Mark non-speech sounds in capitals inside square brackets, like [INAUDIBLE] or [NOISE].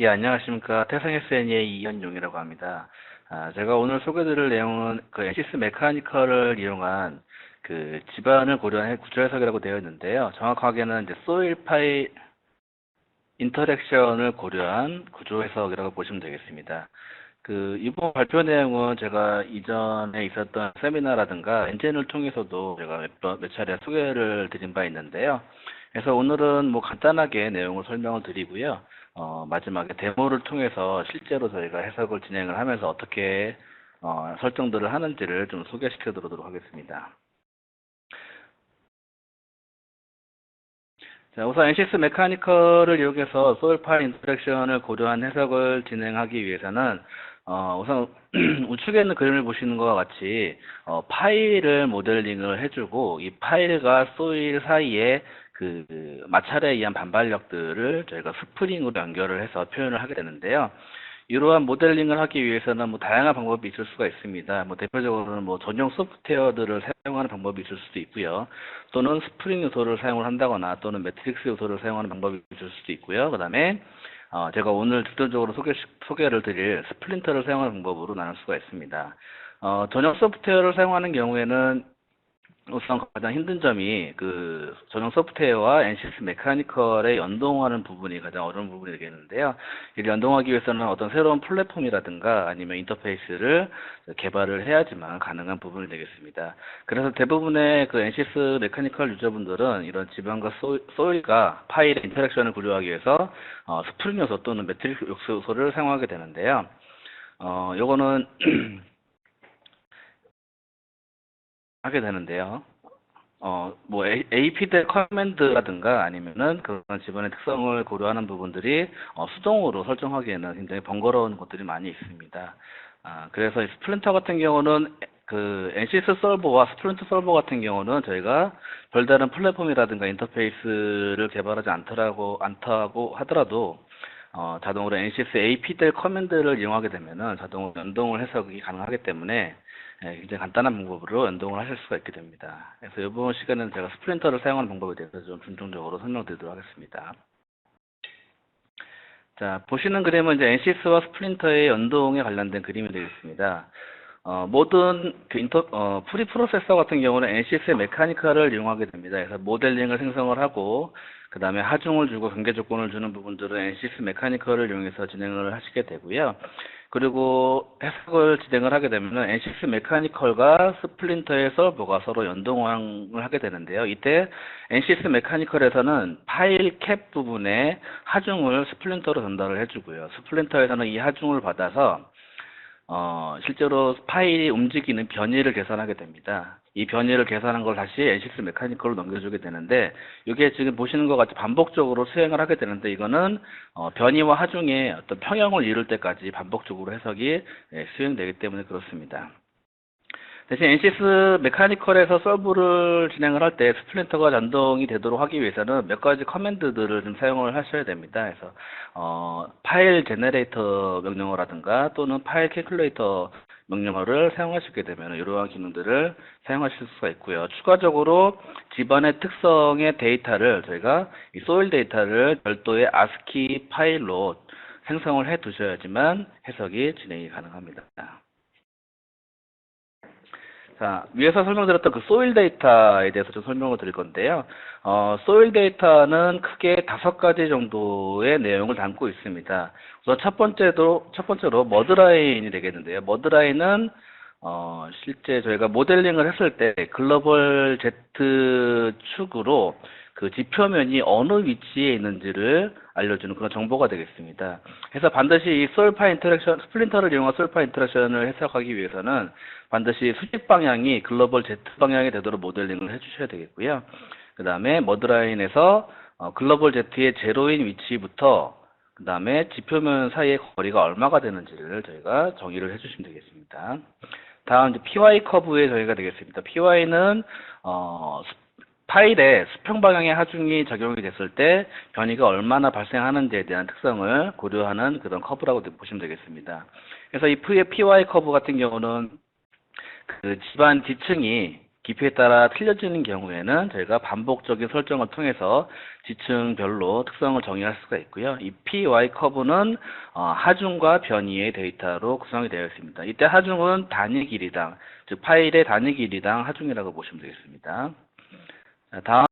예, 안녕하십니까. 태생SN의 이현용이라고 합니다. 아, 제가 오늘 소개드릴 내용은 그 NCS 메카니컬을 이용한 그 집안을 고려한 구조 해석이라고 되어 있는데요. 정확하게는 이제 소일 파일 인터랙션을 고려한 구조 해석이라고 보시면 되겠습니다. 그 이번 발표 내용은 제가 이전에 있었던 세미나라든가 엔진을 통해서도 제가 몇, 번- 몇 차례 소개를 드린 바 있는데요. 그래서 오늘은 뭐 간단하게 내용을 설명을 드리고요. 어, 마지막에 데모를 통해서 실제로 저희가 해석을 진행을 하면서 어떻게 어, 설정들을 하는지를 좀 소개시켜 드리도록 하겠습니다. 자, 우선 NCS 메카니컬을 이용해서 소일 파일 인터랙션을 고려한 해석을 진행하기 위해서는 어, 우선 [CLEARS THROAT] 우측에 있는 그림을 보시는 것과 같이 어, 파일을 모델링을 해주고 이 파일과 소일 사이에 그, 그 마찰에 의한 반발력들을 저희가 스프링으로 연결을 해서 표현을 하게 되는데요. 이러한 모델링을 하기 위해서는 뭐 다양한 방법이 있을 수가 있습니다. 뭐 대표적으로는 뭐 전용 소프트웨어들을 사용하는 방법이 있을 수도 있고요. 또는 스프링 요소를 사용을 한다거나 또는 매트릭스 요소를 사용하는 방법이 있을 수도 있고요. 그 다음에 어, 제가 오늘 중점적으로 소개, 소개를 드릴 스플린터를 사용하는 방법으로 나눌 수가 있습니다. 어, 전용 소프트웨어를 사용하는 경우에는 우선 가장 힘든 점이 그 전용 소프트웨어와 NCS 메카니컬에 연동하는 부분이 가장 어려운 부분이 되겠는데요. 이를 연동하기 위해서는 어떤 새로운 플랫폼이라든가 아니면 인터페이스를 개발을 해야지만 가능한 부분이 되겠습니다. 그래서 대부분의 그 NCS 메카니컬 유저분들은 이런 지방과 소, 소일과 파일의 인터랙션을 구조하기 위해서 어, 스프링 요소 또는 매트릭스 요소를 사용하게 되는데요. 어, 요거는 [CLEARS THROAT] 하게 되는데요. 어, 뭐, AP대 커맨드라든가 아니면은 그런 집안의 특성을 고려하는 부분들이 어, 수동으로 설정하기에는 굉장히 번거로운 것들이 많이 있습니다. 아, 그래서 이 스플린터 같은 경우는 그 NCS 솔버와 스플린터 솔버 같은 경우는 저희가 별다른 플랫폼이라든가 인터페이스를 개발하지 않더라고, 않다고 하더라도 어, 자동으로 NCS AP대 커맨드를 이용하게 되면은 자동으로 연동을 해석이 가능하기 때문에 예, 굉장히 간단한 방법으로 연동을 하실 수가 있게 됩니다. 그래서 이번 시간에는 제가 스프린터를 사용하는 방법에 대해서 좀 중점적으로 설명드리도록 하겠습니다. 자, 보시는 그림은 이제 NCS와 스프린터의 연동에 관련된 그림이 되겠습니다. 어, 모든 그 인터, 어, 프리 프로세서 같은 경우는 NCS의 메카니컬을 이용하게 됩니다. 그래서 모델링을 생성을 하고, 그 다음에 하중을 주고 경계 조건을 주는 부분들은 NCS 메카니컬을 이용해서 진행을 하시게 되고요. 그리고 해석을 진행을 하게 되면 NCS 메카니컬과 스플린터의 서버가 서로 연동을 하게 되는데요. 이때 NCS 메카니컬에서는 파일 캡 부분에 하중을 스플린터로 전달을 해주고요. 스플린터에서는 이 하중을 받아서 어, 실제로 파일이 움직이는 변이를 계산하게 됩니다. 이 변이를 계산한 걸 다시 NCS 메카니컬로 넘겨주게 되는데, 이게 지금 보시는 것 같이 반복적으로 수행을 하게 되는데, 이거는 어, 변이와 하중의 어떤 평형을 이룰 때까지 반복적으로 해석이 예, 수행되기 때문에 그렇습니다. 대신 NCS 메카니컬에서 서브를 진행을 할 때 스플린터가 연동이 되도록 하기 위해서는 몇 가지 커맨드들을 좀 사용을 하셔야 됩니다. 그래서 어, 파일 제너레이터 명령어라든가 또는 파일 캘큘레이터 명령어를 사용하시게 되면 이러한 기능들을 사용하실 수가 있고요. 추가적으로 집안의 특성의 데이터를 저희가 이 소일 데이터를 별도의 ASCII 파일로 생성을 해 두셔야지만 해석이 진행이 가능합니다. 자, 위에서 설명드렸던 그 소일 데이터에 대해서 좀 설명을 드릴 건데요. 어, 소일 데이터는 크게 다섯 가지 정도의 내용을 담고 있습니다. 우선 첫 번째도, 첫 번째로 머드라인이 되겠는데요. 머드라인은 어, 실제 저희가 모델링을 했을 때 글로벌 Z 축으로 그 지표면이 어느 위치에 있는지를 알려주는 그런 정보가 되겠습니다. 그래서 반드시 이 솔파 인터랙션, 스플린터를 이용한 솔파 인터랙션을 해석하기 위해서는 반드시 수직 방향이 글로벌 Z 방향이 되도록 모델링을 해주셔야 되겠고요. 그 다음에 머드라인에서 어, 글로벌 Z의 제로인 위치부터 그 다음에 지표면 사이의 거리가 얼마가 되는지를 저희가 정의를 해주시면 되겠습니다. 다음 이제 PY 커브에 저희가 되겠습니다. PY는 어, 파일에 수평 방향의 하중이 적용이 됐을 때 변이가 얼마나 발생하는지에 대한 특성을 고려하는 그런 커브라고 보시면 되겠습니다. 그래서 이 PY 커브 같은 경우는 그 집안 지층이 깊이에 따라 틀려지는 경우에는 저희가 반복적인 설정을 통해서 지층별로 특성을 정의할 수가 있고요. 이 PY 커브는 어, 하중과 변이의 데이터로 구성이 되어 있습니다. 이때 하중은 단위 길이당, 즉 파일의 단위 길이당 하중이라고 보시면 되겠습니다. 자, 다음